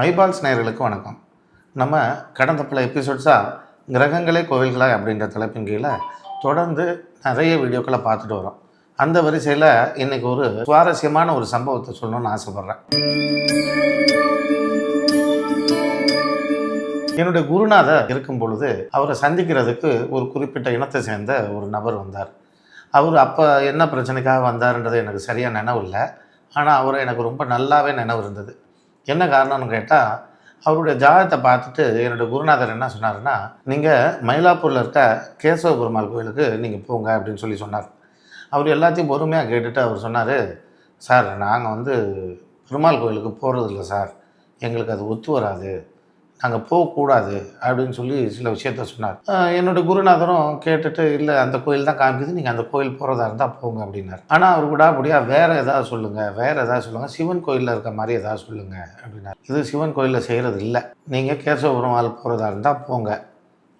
Eyeballs நேயர்களுக்கு வணக்கம். நம்ம கடந்த பல எபிசோட்ஸாக கிரகங்களே கோவில்களா அப்படின்ற தலைப்பின் கீழே தொடர்ந்து நிறைய வீடியோக்களை பார்த்துட்டு வரோம். அந்த வரிசையில் இன்னைக்கு ஒரு சுவாரஸ்யமான ஒரு சம்பவத்தை சொல்லணும்னு ஆசைப்பட்றேன். என்னுடைய குருநாதர் இருக்கும் பொழுது அவரை சந்திக்கிறதுக்கு ஒரு குறிப்பிட்ட இனத்தை சேர்ந்த ஒரு நபர் வந்தார். அவர் அப்போ என்ன பிரச்சனைக்காக வந்தார்ன்றது எனக்கு சரியாக நினைவு இல்லை. ஆனால் அவர் எனக்கு ரொம்ப நல்லாவே நினைவு இருந்தது. என்ன காரணம்னு கேட்டால் அவருடைய ஜாதகத்தை பார்த்துட்டு என்னோடய குருநாதர் என்ன சொன்னாருன்னா நீங்கள் மயிலாப்பூரில் இருக்க கேசவ பெருமாள் கோயிலுக்கு நீங்கள் போங்க அப்படின்னு சொல்லி சொன்னார். அவர் எல்லாத்தையும் பொறுமையாக கேட்டுட்டு அவர் சொன்னார் சார் நாங்கள் வந்து பெருமாள் கோயிலுக்கு போகிறதில்ல சார். எங்களுக்கு அது ஒத்து வராது. நாங்கள் போகக்கூடாது அப்படின்னு சொல்லி சில விஷயத்த சொன்னார். என்னுடைய குருநாதரும் கேட்டுட்டு இல்லை அந்த கோயில் தான் காமிக்குது நீங்கள் அந்த கோயில் போகிறதா இருந்தால் போங்க அப்படின்னார். ஆனால் அவர் விடாபடியாக வேறு ஏதாவது சொல்லுங்கள் வேறு ஏதாவது சொல்லுங்கள் சிவன் கோயிலில் இருக்க மாதிரி ஏதாவது சொல்லுங்கள் அப்படின்னார். இது சிவன் கோயிலில் செய்கிறது இல்லை நீங்கள் கேசவபுரம் போகிறதா இருந்தால் போங்க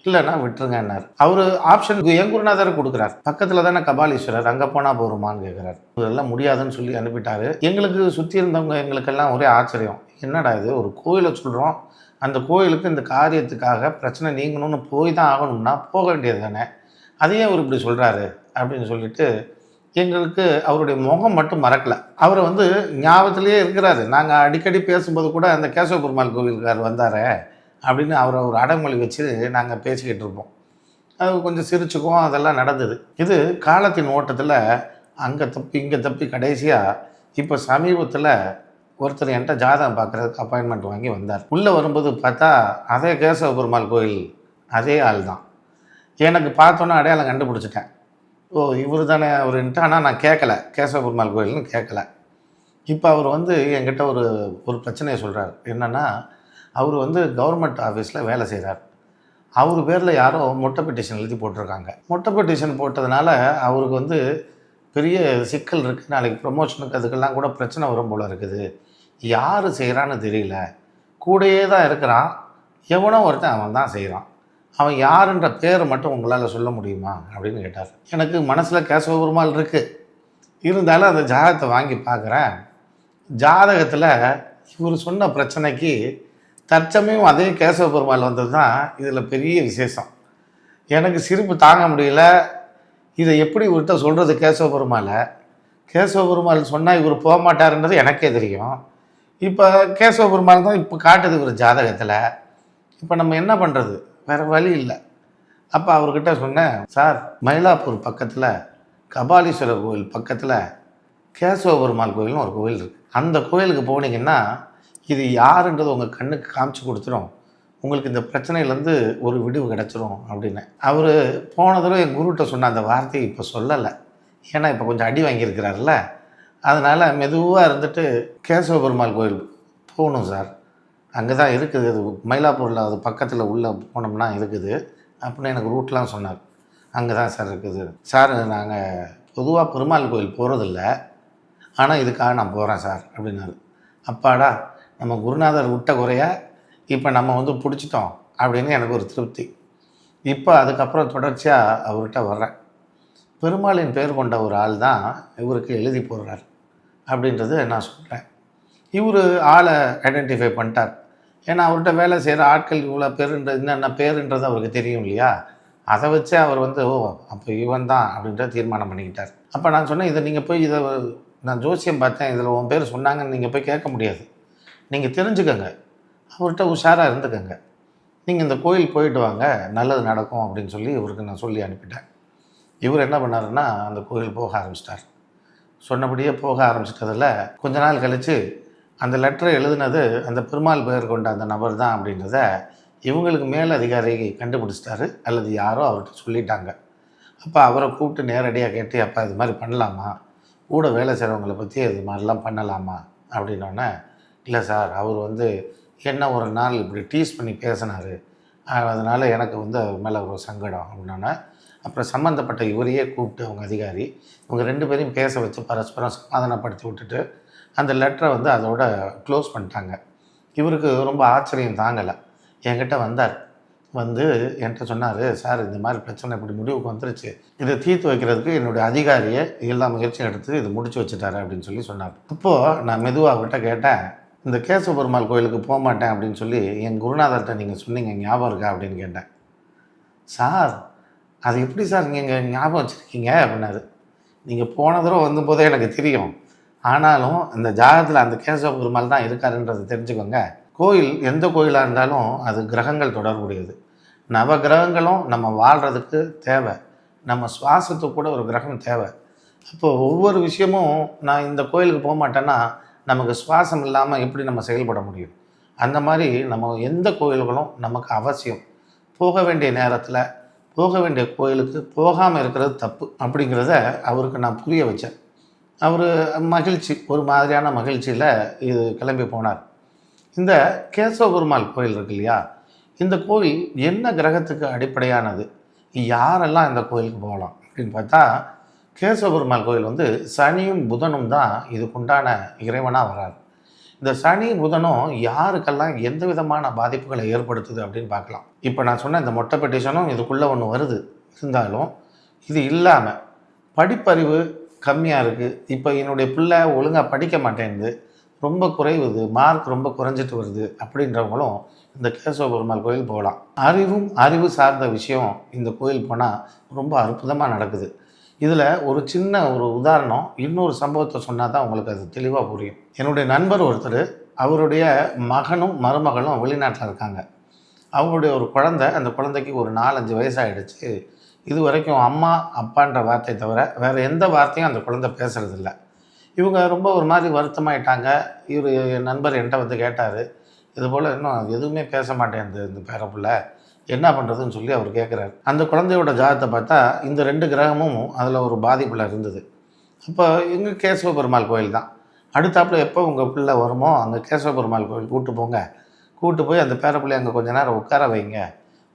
இல்லைன்னா விட்டுருங்கன்னார். அவர் ஆப்ஷன் என் குருநாதர் கொடுக்குறார். பக்கத்தில் தானே கபாலீஸ்வரர் அங்கே போனால் போருமான்னு கேட்குறாரு இதெல்லாம் முடியாதுன்னு சொல்லி அனுப்பிட்டாரு. எங்களுக்கு சுற்றி இருந்தவங்க எங்களுக்கெல்லாம் ஒரே ஆச்சரியம். என்னடா இது ஒரு கோயிலை சொல்கிறோம் அந்த கோயிலுக்கு இந்த காரியத்துக்காக பிரச்சனை நீங்கணும்னு போய் தான் ஆகணும்னா போக வேண்டியது தானே? அதையே அவர் இப்படி சொல்கிறாரு அப்படின்னு சொல்லிட்டு எங்களுக்கு அவருடைய முகம் மட்டும் மறக்கலை. அவரை வந்து ஞாபகத்திலேயே இருக்கிறாரு. நாங்கள் அடிக்கடி பேசும்போது கூட அந்த கேசவ பெருமாள் கோவிலுக்கார் வந்தாரே அப்படின்னு அவரை ஒரு அடமொழி வச்சு நாங்கள் பேசிக்கிட்டு இருப்போம். அது கொஞ்சம் சிரிச்சுக்கும் அதெல்லாம் நடந்தது. இது காலத்தின் ஓட்டத்தில் அங்கே தப்பி இங்கே தப்பி கடைசியாக இப்போ சமீபத்தில் ஒருத்தர் என்கிட்ட ஜாதகம் பார்க்குறதுக்கு அப்பாயின்மெண்ட் வாங்கி வந்தார். உள்ளே வரும்போது பார்த்தா அதே கேசவ பெருமாள் கோயில் அதே ஆள் தான். எனக்கு பார்த்தோன்னே அடையாளம் கண்டுபிடிச்சிட்டேன். ஓ இவர் தானே அவருன்ட்டு. ஆனால் நான் கேட்கல. கேசவ பெருமாள் கோயில்னு கேட்கல. இப்போ அவர் வந்து என்கிட்ட ஒரு ஒரு பிரச்சனையை சொல்கிறார் என்னென்னா அவர் வந்து கவர்மெண்ட் ஆஃபீஸில் வேலை செய்கிறார் அவர் பேரில் யாரோ மொட்டை பெட்டிஷன் எழுதி போட்டிருக்காங்க. மொட்டை பெட்டிஷன் போட்டதுனால அவருக்கு வந்து பெரிய சிக்கல் இருக்குது நாளைக்கு ப்ரொமோஷனுக்கு அதுக்கெல்லாம் கூட பிரச்சனை வரும் போல் இருக்குது. யார் செய்கிறான்னு தெரியல. கூடயே தான் இருக்கிறான். எவனோ ஒருத்தன் அவன் தான் செய்கிறான் அவன் யாருன்ற பேரை மட்டும் உங்களால் சொல்ல முடியுமா? அப்படின்னு கேட்டார். எனக்கு மனசில் கேசவ பெருமாள் இருக்குது இருந்தாலும் அந்த ஜாதகத்தை வாங்கி பார்க்குறேன். ஜாதகத்தில் இவர் சொன்ன பிரச்சனைக்கு தற்சமயம் அதே கேசவ பெருமாள் வந்தது தான் இதில் பெரிய விசேஷம். எனக்கு சிரிப்பு தாங்க முடியல. இதை எப்படி இவர்கிட்ட சொல்கிறது கேசவ பெருமாளை? கேசவ பெருமாள் சொன்னால் இவர் போக மாட்டாருன்றது எனக்கே தெரியும். இப்போ கேசவ பெருமாள் தான் இப்போ காட்டுது இவர் ஜாதகத்தில். இப்போ நம்ம என்ன பண்ணுறது வேறு வழி இல்லை. அப்போ அவர்கிட்ட சொன்னேன் சார் மயிலாப்பூர் பக்கத்தில் கபாலீஸ்வரர் கோவில் பக்கத்தில் கேசவ பெருமாள் கோயில்னு ஒரு கோவில் இருக்குது அந்த கோயிலுக்கு போனீங்கன்னா இது யாருன்றது உங்கள் கண்ணுக்கு காமிச்சு கொடுத்துரும். உங்களுக்கு இந்த பிரச்சனையிலேருந்து ஒரு விடுவு கிடச்சிரும் அப்படின்னு. அவர் போன தடவை என் குருகிட்ட சொன்ன அந்த வார்த்தையை இப்போ சொல்லலை. ஏன்னா இப்போ கொஞ்சம் அடி வாங்கியிருக்கிறாருல்ல. அதனால் மெதுவாக இருந்துட்டு கேசவ பெருமாள் கோயில் போகணும் சார். அங்கே தான் இருக்குது. அது மயிலாப்பூரில் அது பக்கத்தில் உள்ளே போனோம்னா இருக்குது. அப்படின்னு எனக்கு ரூட்லாம் சொன்னார். அங்கே தான் சார் இருக்குது. சார் நாங்கள் பொதுவாக பெருமாள் கோயில் போகிறதில்ல ஆனால் இதுக்காக நான் போகிறேன் சார் அப்படின்னாரு. அப்பாடா நம்ம குருநாதர் விட்ட குறைய இப்போ நம்ம வந்து பிடிச்சிட்டோம் அப்படின்னு எனக்கு ஒரு திருப்தி. இப்போ அதுக்கப்புறம் தொடர்ச்சியாக அவர்கிட்ட வர்றேன். பெருமாளின் பேர் கொண்ட ஒரு ஆள் தான் இவருக்கு எழுதி போடுறார் அப்படின்றது நான் சொல்கிறேன் இவர் ஆளை ஐடென்டிஃபை பண்ணிட்டார். ஏன்னா அவர்கிட்ட வேலை செய்கிற ஆட்கள் இவ்வளோ பேருன்றது என்னென்ன பேருன்றது அவருக்கு தெரியும் இல்லையா? அதை வச்சு அவர் வந்து ஓ அப்போ இவன் தான் அப்படின்ற தீர்மானம் பண்ணிக்கிட்டார். அப்போ நான் சொன்னேன் இதை நீங்கள் போய் இதை நான் ஜோசியம் பார்த்தேன். இதில் உன் பேர் சொன்னாங்கன்னு நீங்கள் போய் கேட்க முடியாது. நீங்கள் தெரிஞ்சுக்கங்க. அவர்கிட்ட உஷாராக இருந்துக்கங்க. நீங்கள் இந்த கோயில் போயிட்டு வாங்க நல்லது நடக்கும் அப்படின்னு சொல்லி இவருக்கு நான் சொல்லி அனுப்பிட்டேன். இவர் என்ன பண்ணாருன்னா அந்த கோயில் போக ஆரம்பிச்சிட்டார். சொன்னபடியே போக ஆரம்பிச்சிட்டதில் கொஞ்ச நாள் கழித்து அந்த லெட்டரை எழுதினது அந்த பெருமாள் பெயர் கொண்ட அந்த நபர் தான் அப்படின்றத இவங்களுக்கு மேல் அதிகாரி கண்டுபிடிச்சிட்டாரு அல்லது யாரோ அவர்கிட்ட சொல்லிட்டாங்க. அப்போ அவரை கூப்பிட்டு நேரடியாக கேட்டு அப்பா இது மாதிரி பண்ணலாமா? கூட வேலை செய்கிறவங்களை பற்றி இது மாதிரிலாம் பண்ணலாமா? அப்படின்னோடனே இல்லை சார் அவர் வந்து என்ன ஒரு நாள் இப்படி டீஸ் பண்ணி பேசினார்? அதனால் எனக்கு வந்து அவர் மேலே ஒரு சங்கடம் அப்படின்னா அப்புறம் சம்மந்தப்பட்ட இவரையே கூப்பிட்டு அவங்க அதிகாரி இவங்க ரெண்டு பேரையும் பேச வச்சு பரஸ்பரம் சமாதானப்படுத்தி விட்டுட்டு அந்த லெட்டரை வந்து அதோட க்ளோஸ் பண்ணிட்டாங்க. இவருக்கு ரொம்ப ஆச்சரியம் தாங்கலை. என்கிட்ட வந்தார். வந்து என்கிட்ட சொன்னார் சார் இந்த மாதிரி பிரச்சனை இப்படி முடிவுக்கு வந்துருச்சு. இதை தீர்த்து வைக்கிறதுக்கு என்னுடைய அதிகாரியை எல்லா முயற்சியும் எடுத்து இது முடிச்சு வச்சுட்டாரு அப்படின்னு சொல்லி சொன்னார். இப்போது நான் மெதுவாக அவர்கிட்ட கேட்டேன் இந்த கேசவ பெருமாள் கோயிலுக்கு போக மாட்டேன் அப்படின்னு சொல்லி என் குருநாதர்கிட்ட நீங்கள் சொன்னீங்க ஞாபகம் இருக்கா அப்படின்னு கேட்டேன். சார் அது எப்படி சார் நீங்கள் ஞாபகம் வச்சுருக்கீங்க? அப்படின்னாரு. நீங்கள் போன தடவை வந்தபோதே எனக்கு தெரியும். ஆனாலும் இந்த ஜாதகத்தில் அந்த கேசவ பெருமாள் தான் இருக்காருன்றதை தெரிஞ்சுக்கோங்க. கோயில் எந்த கோயிலாக இருந்தாலும் அது கிரகங்கள் தொடர்புடையது. நவ கிரகங்களும் நம்ம வாழ்கிறதுக்கு தேவை. நம்ம சுவாசத்துக்கு கூட ஒரு கிரகம் தேவை. அப்போ ஒவ்வொரு விஷயமும் நான் இந்த கோயிலுக்கு போக மாட்டேன்னா நமக்கு சுவாசம் இல்லாமல் எப்படி நம்ம செயல்பட முடியும்? அந்த மாதிரி நம்ம எந்த கோயில்களும் நமக்கு அவசியம். போக வேண்டிய நேரத்தில் போக வேண்டிய கோயிலுக்கு போகாமல் இருக்கிறது தப்பு அப்படிங்கிறத அவருக்கு நான் புரிய வச்சேன். அவர் மகிழ்ச்சி ஒரு மாதிரியான மகிழ்ச்சியில் இது கிளம்பி போனார். இந்த கேசவ பெருமாள் கோயில் இருக்கு இல்லையா? இந்த கோயில் என்ன கிரகத்துக்கு அடிப்படையானது? யாரெல்லாம் இந்த கோயிலுக்கு போகலாம் அப்படின்னு பார்த்தா கேசவபெருமாள் கோயில் வந்து சனியும் புதனும் தான் இதுக்குண்டான இறைவனாக வராது இந்த சனி புதனும் யாருக்கெல்லாம் எந்த விதமான பாதிப்புகளை ஏற்படுத்துது அப்படின்னு பார்க்கலாம். இப்போ நான் சொன்ன இந்த மொட்டை பெட்டிஷனும் இதுக்குள்ளே ஒன்று வருது. இருந்தாலும் இது இல்லாமல் படிப்பறிவு கம்மியாக இருக்குது இப்போ என்னுடைய பிள்ளை ஒழுங்காக படிக்க மாட்டேங்குது. ரொம்ப குறைவுது. மார்க் ரொம்ப குறைஞ்சிட்டு வருது அப்படின்றவங்களும் இந்த கேசவ பெருமாள் கோயில் போகலாம். அறிவும் அறிவு சார்ந்த விஷயம் இந்த கோயில் போனால் ரொம்ப அற்புதமாக நடக்குது. இதில் ஒரு சின்ன ஒரு உதாரணம் இன்னொரு சம்பவத்தை சொன்னால் தான் உங்களுக்கு அது தெளிவாக புரியும். என்னுடைய நண்பர் ஒருத்தர் அவருடைய மகனும் மருமகளும் வெளிநாட்டில் இருக்காங்க. அவங்களுடைய ஒரு குழந்தை அந்த குழந்தைக்கு ஒரு நாலஞ்சு வயசாகிடுச்சு இது வரைக்கும் அம்மா அப்பான்ற வார்த்தை தவிர வேறு எந்த வார்த்தையும் அந்த குழந்தை பேசுகிறதில்ல இவங்க ரொம்ப ஒரு மாதிரி வருத்தமாயிட்டாங்க. இவர் என் நண்பர் என்கிட்ட வந்து கேட்டார் இது போல் இன்னும் எதுவுமே பேச மாட்டேன் இந்த பேரப்புள்ள. என்ன பண்ணுறதுன்னு சொல்லி அவர் கேட்குறாரு அந்த குழந்தையோட ஜாதகத்தை பார்த்தா இந்த ரெண்டு கிரகமும் அதில் ஒரு பாதிப்பில் இருந்தது. அப்போ எங்கள் கேசவ பெருமாள் கோயில் தான். அடுத்தாப்புல எப்போ உங்கள் பிள்ளை வருமோ அங்கே கேசவ பெருமாள் கோயில் கூப்பிட்டு போங்க. கூப்பிட்டு போய் அந்த பேரப்பிள்ளை அங்கே கொஞ்ச நேரம் உட்கார வைங்க.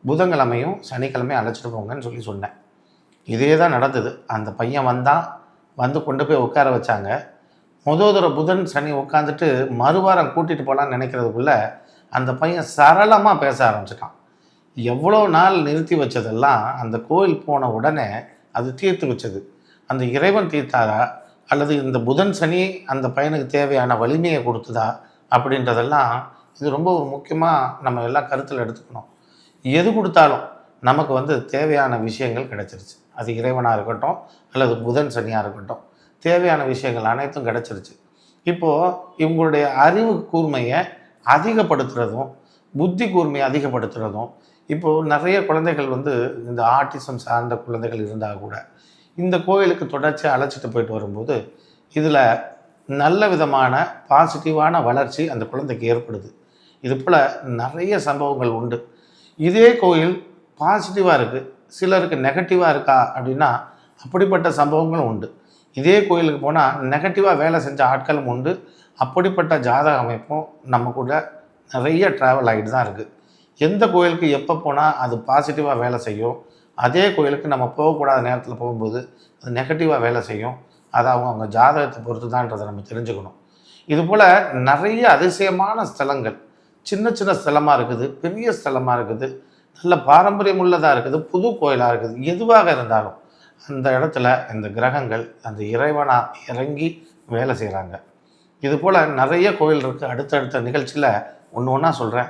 புதன்கிழமையும் சனிக்கிழமையும் அழைச்சிட்டு போங்கன்னு சொல்லி சொன்னேன். இதே தான் நடந்தது. அந்த பையன் வந்தான். வந்து கொண்டு போய் உட்கார வச்சாங்க. முதல் தடவை புதன் சனி உட்காந்துட்டு மறுவாரம் கூட்டிகிட்டு போகலான்னு நினைக்கிறதுக்குள்ளே அந்த பையன் சரளமாக பேச ஆரம்பிச்சிட்டான். எவ்வளோ நாள் நிறுத்தி வச்சதெல்லாம் அந்த கோயில் போன உடனே அது தீர்த்து வச்சது. அந்த இறைவன் தீர்த்தாரா? அல்லது இந்த புதன் சனி அந்த பையனுக்கு தேவையான வலிமையை கொடுத்ததா? அப்படின்றதெல்லாம் இது ரொம்ப ஒரு முக்கியமாக நம்ம எல்லாம் கருத்தில் எடுத்துக்கணும். எது கொடுத்தாலும் நமக்கு வந்து தேவையான விஷயங்கள் கிடைச்சிருச்சு. அது இறைவனாக இருக்கட்டும் அல்லது புதன் சனியாக இருக்கட்டும். தேவையான விஷயங்கள் அனைத்தும் கிடைச்சிருச்சு. இப்போது இவங்களுடைய அறிவு கூர்மையை அதிகப்படுத்துறதும் புத்தி கூர்மையை அதிகப்படுத்துறதும் இப்போது நிறைய குழந்தைகள் வந்து இந்த ஆர்டிசம் சார்ந்த குழந்தைகள் இருந்தால் கூட இந்த கோயிலுக்கு தொடர்ச்சியாக அழைச்சிட்டு போயிட்டு வரும்போது இதில் நல்ல விதமான பாசிட்டிவான வளர்ச்சி அந்த குழந்தைக்கு ஏற்படுது. இது போல் நிறைய சம்பவங்கள் உண்டு. இதே கோயில் பாசிட்டிவாக இருக்குது சிலருக்கு நெகட்டிவாக இருக்கா அப்படின்னா அப்படிப்பட்ட சம்பவங்களும் உண்டு. இதே கோயிலுக்கு போனால் நெகட்டிவாக வேலை செஞ்ச ஆட்களும் உண்டு. அப்படிப்பட்ட ஜாதக அமைப்பும் நம்ம கூட நிறைய ட்ராவல் ஆகிட்டு தான் இருக்குது எந்த கோயிலுக்கு எப்போ போனால் அது பாசிட்டிவாக வேலை செய்யும்? அதே கோயிலுக்கு நம்ம போகக்கூடாத நேரத்தில் போகும்போது அது நெகட்டிவாக வேலை செய்யும். அது அவங்க அவங்க ஜாதகத்தை பொறுத்து தான்றதை நம்ம தெரிஞ்சுக்கணும். இதுபோல் நிறைய அதிசயமான ஸ்தலங்கள். சின்ன சின்ன ஸ்தலமாக இருக்குது பெரிய ஸ்தலமாக இருக்குது நல்ல பாரம்பரியம் உள்ளதாக இருக்குது புது கோயிலாக இருக்குது எதுவாக இருந்தாலும் அந்த இடத்துல இந்த கிரகங்கள் அந்த இறைவனாக இறங்கி வேலை செய்கிறாங்க இது போல் நிறைய கோயில் இருக்குது அடுத்தடுத்த நிகழ்ச்சியில் ஒன்று ஒன்றா சொல்கிறேன்